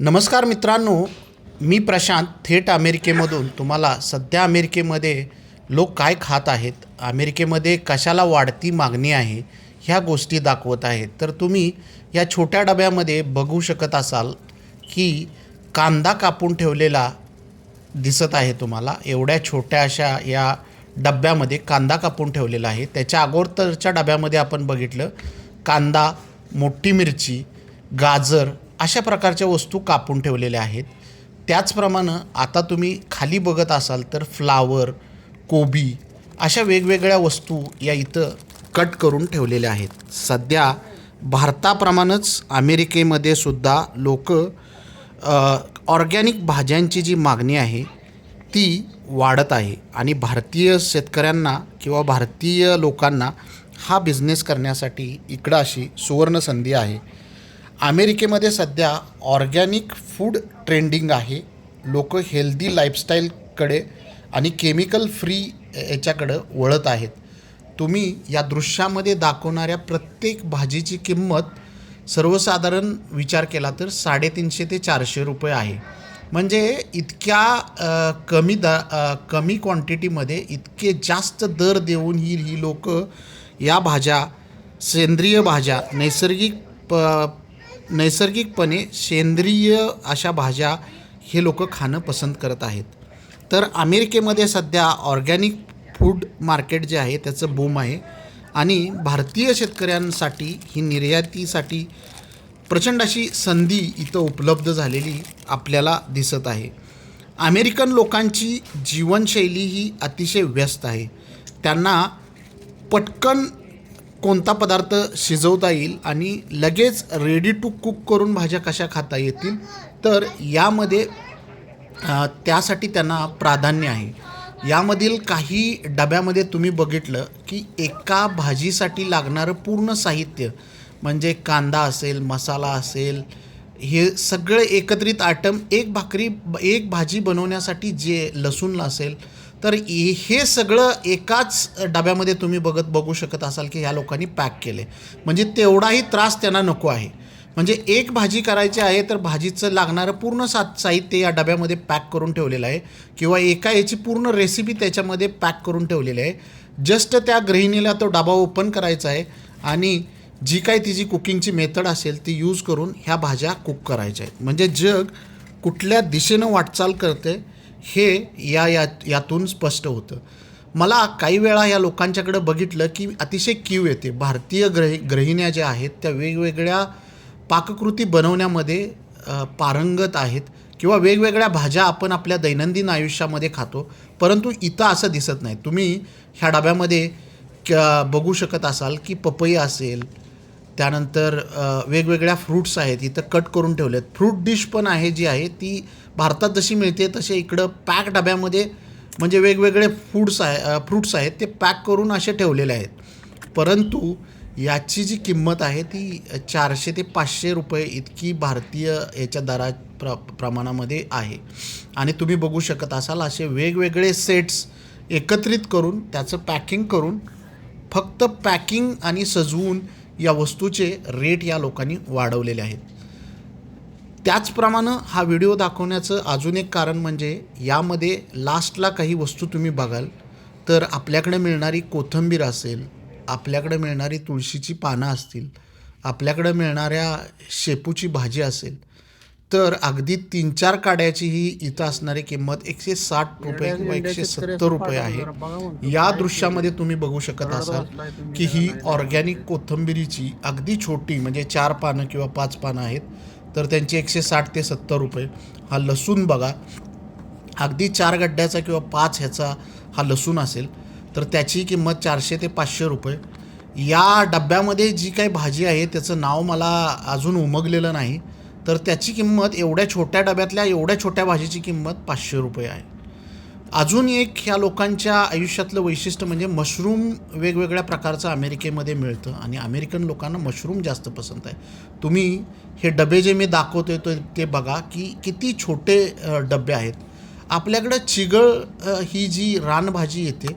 नमस्कार मित्रांनो मी प्रशांत थेट अमेरिकेमधून. तुम्हाला सध्या अमेरिकेमध्ये लोक काय खात आहेत अमेरिकेमध्ये कशाला वाढती मागणी आहे ह्या गोष्टी दाखवत आहेत. तर तुम्ही या छोट्या डब्यामध्ये बघू शकत असाल की कांदा कापून ठेवलेला दिसत आहे तुम्हाला. एवढ्या छोट्या अशा या डब्यामध्ये कांदा कापून ठेवलेला आहे. त्याच्या अगोदरच्या डब्यामध्ये आपण बघितलं कांदा मोठी मिरची गाजर अशा प्रकारच्या वस्तू कापून ठेवलेल्या आहेत. त्याचप्रमाणे आता तुम्ही खाली बघत असाल तर फ्लावर कोबी अशा वेगवेगळ्या वस्तू या इथं कट करून ठेवलेल्या आहेत. सध्या भारताप्रमाणेच अमेरिकेमध्ये सुद्धा लोक ऑर्गॅनिक भाज्यांची जी मागणी आहे ती वाढत आहे. आणि भारतीय शेतकऱ्यांना किंवा भारतीय लोकांना हा बिझनेस करण्यासाठी इकडं अशी सुवर्ण संधी आहे. अमेरिकेमध्ये सध्या ऑर्गॅनिक फूड ट्रेंडिंग आहे. लोक हेल्दी लाईफस्टाईलकडे आणि केमिकल फ्री याच्याकडं वळत आहेत. तुम्ही या दृश्यामध्ये दाखवणाऱ्या प्रत्येक भाजीची किंमत सर्वसाधारण विचार केला तर साडेतीनशे ते चारशे रुपये आहे. म्हणजे इतक्या कमी द कमी क्वांटिटीमध्ये इतके जास्त दर देऊन ही ही लोक या भाज्या सेंद्रिय भाज्या नैसर्गिक प नैसर्गिकपणे सेंद्रिय अशा भाज्या हे लोक खाणं पसंत करत आहेत. तर अमेरिकेमध्ये सध्या ऑर्गॅनिक फूड मार्केट जे आहे त्याचं बूम आहे आणि भारतीय शेतकऱ्यांसाठी ही निर्यातीसाठी प्रचंड अशी संधी इथं उपलब्ध झालेली आपल्याला दिसत आहे. अमेरिकन लोकांची जीवनशैली ही अतिशय व्यस्त आहे. त्यांना पटकन कोणता पदार्थ शिजवता येईल आणि लगेच रेडी टू कुक करून भाज्या कशा खाता येतील तर यामध्ये त्यासाठी त्यांना प्राधान्य आहे. यामधील काही डब्यामध्ये तुम्ही बघितलं की एका भाजीसाठी लागणारं पूर्ण साहित्य म्हणजे कांदा असेल मसाला असेल हे सगळे एकत्रित आयटम एक भाकरी एक भाजी बनवण्यासाठी जे लसूण असेल तर हे सगळं एकाच डब्यामध्ये तुम्ही बघत बघू शकत असाल की ह्या लोकांनी पॅक केले. म्हणजे तेवढाही त्रास त्यांना नको आहे. म्हणजे एक भाजी करायची आहे तर भाजीचं लागणारं पूर्ण सा साहित्य या डब्यामध्ये पॅक करून ठेवलेलं आहे. किंवा एका याची पूर्ण रेसिपी त्याच्यामध्ये पॅक करून ठेवलेली आहे. जस्ट त्या गृहिणीला तो डबा ओपन करायचा आहे आणि जी काही तिची कुकिंगची मेथड असेल ती यूज करून ह्या भाज्या कुक करायच्या आहेत. म्हणजे जग कुठल्या दिशेनं वाटचाल करते हे या या यातून स्पष्ट होतं. मला काही वेळा या लोकांच्याकडं बघितलं की अतिशय क्यू येते. भारतीय ग्रहि गृहिण्या ज्या आहेत त्या वेगवेगळ्या पाककृती बनवण्यामध्ये पारंगत आहेत किंवा वेगवेगळ्या भाज्या आपण आपल्या दैनंदिन आयुष्यामध्ये खातो. परंतु इथं असं दिसत नाही. तुम्ही ह्या डब्यामध्ये क बघू शकत असाल की पपई असेल त्यानंतर वेगवेगळ्या फ्रूट्स आहेत इथं कट करून ठेवलेत. फ्रूट डिश पण आहे जी आहे ती भारतात जशी मिळते तसे इकडं पॅक डब्यामध्ये म्हणजे वेगवेगळे फूड्स आहे फ्रूट्स आहेत ते पॅक करून असे ठेवलेले आहेत. परंतु याची जी किंमत आहे ती चारशे ते पाचशे रुपये इतकी भारतीय याच्या दरा प्र प्रमाणामध्ये आहे. आणि तुम्ही बघू शकत असाल असे वेगवेगळे सेट्स एकत्रित करून त्याचं पॅकिंग करून फक्त पॅकिंग आणि सजवून या वस्तूचे रेट या लोकांनी वाढवलेले आहेत. त्याचप्रमाणे हा व्हिडिओ दाखवण्याचं अजून एक कारण म्हणजे यामध्ये लास्टला काही वस्तू तुम्ही बघाल तर आपल्याकडे मिळणारी कोथिंबीर असेल आपल्याकडे मिळणारी तुळशीची पानं असतील आपल्याकडे मिळणाऱ्या शेपूची भाजी असेल तर अगदी तीन चार काड्याची ही इथं असणारी किंमत एकशे साठ रुपये किंवा एकशे सत्तर रुपये आहे. या दृश्यामध्ये तुम्ही बघू शकत असाल की ही ऑर्गॅनिक कोथिंबिरीची अगदी छोटी म्हणजे चार पानं किंवा पाच पानं आहेत तर त्यांची एकशे साठ ते सत्तर रुपये. हा लसूण बघा. अगदी चार गड्ड्याचा किंवा पाच ह्याचा हा लसूण असेल तर त्याची किंमत चारशे ते पाचशे रुपये. या डब्यामध्ये जी काही भाजी आहे त्याचं नाव मला अजून उमगलेलं नाही. तर त्याची किंमत एवढ्या छोट्या डब्यातल्या एवढ्या छोट्या भाजीची किंमत पाचशे रुपये आहे. अजून एक ह्या लोकांच्या आयुष्यातलं वैशिष्ट्य म्हणजे मशरूम वेगवेगळ्या प्रकारचं अमेरिकेमध्ये मिळतं आणि अमेरिकन लोकांना मशरूम जास्त पसंत आहे. तुम्ही हे डबे जे मी दाखवतो तो ते बघा की किती छोटे डबे आहेत. आपल्याकडं चिगळ ही जी रानभाजी येते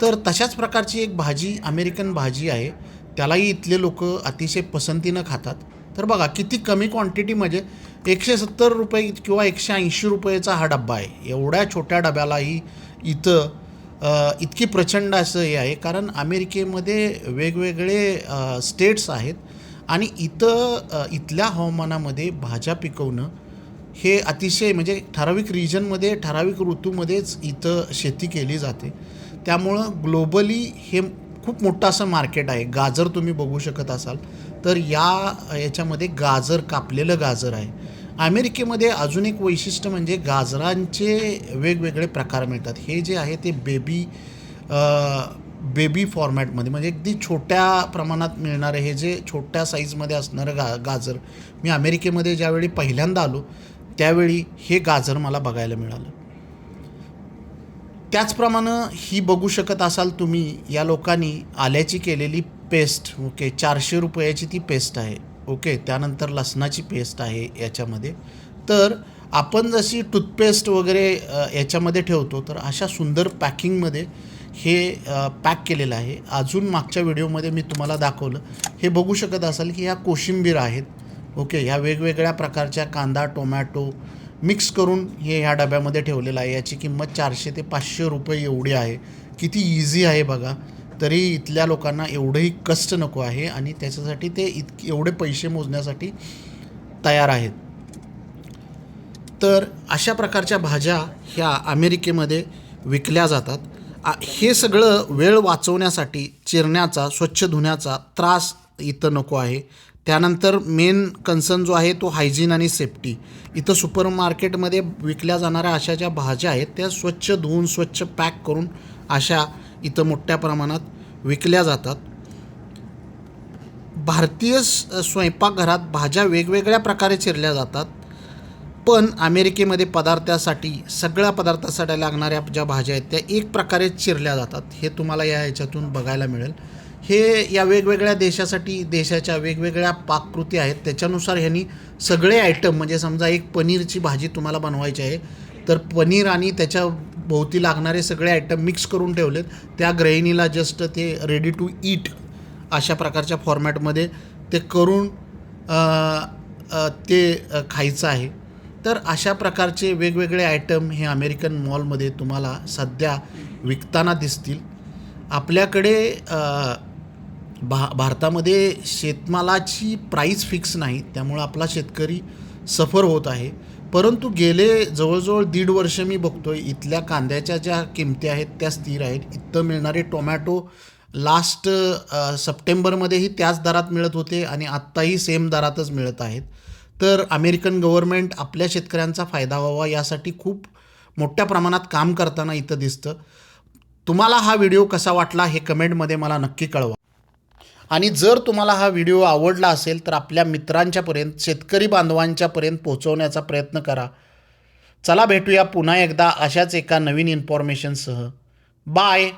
तर तशाच प्रकारची एक भाजी अमेरिकन भाजी आहे. त्यालाही इथले लोक अतिशय पसंतीनं खातात. तर बघा किती कमी क्वांटिटी म्हणजे एकशे सत्तर रुपये किंवा एकशे ऐंशी रुपयेचा हा डब्बा आहे. एवढ्या छोट्या डब्यालाही इथं इतकी प्रचंड असं हे आहे. कारण अमेरिकेमध्ये वेगवेगळे स्टेट्स आहेत आणि इथं इथल्या हवामानामध्ये भाज्या पिकवणं हे अतिशय म्हणजे ठराविक रिजनमध्ये ठराविक ऋतूमध्येच इथं शेती केली जाते. त्यामुळं ग्लोबली हे खूप मोठं असं मार्केट आहे. गाजर तुम्ही बघू शकत असाल. तर या याच्यामध्ये गाजर कापलेलं गाजर आहे. अमेरिकेमध्ये अजून एक वैशिष्ट्य म्हणजे गाजरांचे वेगवेगळे प्रकार मिळतात. हे जे आहे ते बेबी बेबी फॉर्मॅटमध्ये म्हणजे अगदी छोट्या प्रमाणात मिळणारे हे जे छोट्या साईजमध्ये असणारं गा गाजर. मी अमेरिकेमध्ये ज्यावेळी पहिल्यांदा आलो त्यावेळी हे गाजर मला बघायला मिळालं. त्याचप्रमाणे ही बघू शकत असाल तुम्ही या लोकांनी आल्याची केलेली पेस्ट ओके चारशे रुपयाची ती पेस्ट आहे ओके त्यानंतर लसणाची पेस्ट आहे याच्यामध्ये. तर आपण जशी टूथपेस्ट वगैरे याच्यामध्ये ठेवतो तर अशा सुंदर पॅकिंगमध्ये हे पॅक केलेलं आहे. अजून मागच्या व्हिडिओमध्ये मी तुम्हाला दाखवलं. हे बघू शकत असाल की ह्या कोशिंबीर आहेत ओके ह्या वेगवेगळ्या प्रकारच्या कांदा टोमॅटो मिक्स करून हे ह्या डब्यामध्ये ठेवलेलं आहे. याची किंमत चारशे ते पाचशे रुपये एवढी आहे. किती इझी आहे बघा. तरी इथल्या लोकांना एवढंही कष्ट नको आहे आणि त्याच्यासाठी ते इत एवढे पैसे मोजण्यासाठी तयार आहेत. तर अशा प्रकारच्या भाज्या ह्या अमेरिकेमध्ये विकल्या जातात. हे सगळं वेळ वाचवण्यासाठी चिरण्याचा स्वच्छ धुण्याचा त्रास इथं नको आहे. त्यानंतर मेन कन्सर्न जो आहे तो हायजीन आणि सेफ्टी इथं सुपर मार्केटमध्ये विकल्या जाणाऱ्या अशा ज्या भाज्या आहेत त्या स्वच्छ धुवून स्वच्छ पॅक करून अशा इथं मोठ्या प्रमाणात विकल्या जातात. भारतीय स्वयंपाकघरात भाज्या वेगवेगळ्या प्रकारे चिरल्या जातात. पण अमेरिकेमध्ये पदार्थासाठी सगळ्या पदार्थासाठी लागणाऱ्या ज्या भाज्या आहेत त्या एक प्रकारे चिरल्या जातात. हे तुम्हाला या ह्याच्यातून बघायला मिळेल. हे या वेगवेगळ्या देशासाठी देशाच्या वेगवेगळ्या पाककृती आहेत. त्याच्यानुसार ह्यांनी सगळे आयटम म्हणजे समजा एक पनीरची भाजी तुम्हाला बनवायची आहे तर पनीर आणि त्याच्या भोवती लागणारे सगळे आयटम मिक्स करून ठेवलेत. त्या गृहिणीला जस्ट ते रेडी टू ईट अशा प्रकारच्या फॉर्मॅटमध्ये ते करून ते खायचं आहे. तर अशा प्रकारचे वेगवेगळे आयटम हे अमेरिकन मॉलमध्ये तुम्हाला सध्या विकताना दिसतील. आपल्याकडे भा भारतामध्ये शेतमालाची प्राईस फिक्स नाही त्यामुळं आपला शेतकरी सफर होत आहे. परंतु गेले जवळजवळ दीड वर्ष मी बघतोय इथल्या कांद्याच्या ज्या किमती आहेत त्या स्थिर आहेत. इथं मिळणारे टोमॅटो लास्ट सप्टेंबरमध्येही त्याच दरात मिळत होते आणि आत्ताही सेम दरातच मिळत आहेत. तर अमेरिकन गव्हर्नमेंट आपल्या शेतकऱ्यांचा फायदा व्हावा यासाठी खूप मोठ्या प्रमाणात काम करताना इथं दिसतं. तुम्हाला हा व्हिडिओ कसा वाटला हे कमेंटमध्ये मला नक्की कळवा. आणि जर तुम्हाला हा व्हिडिओ आवडला असेल तर आपल्या मित्रांच्यापर्यंत शेतकरी बांधवांच्यापर्यंत पोहोचवण्याचा प्रयत्न करा. चला भेटूया पुन्हा एकदा अशाच एका नवीन इन्फॉर्मेशनसह बाय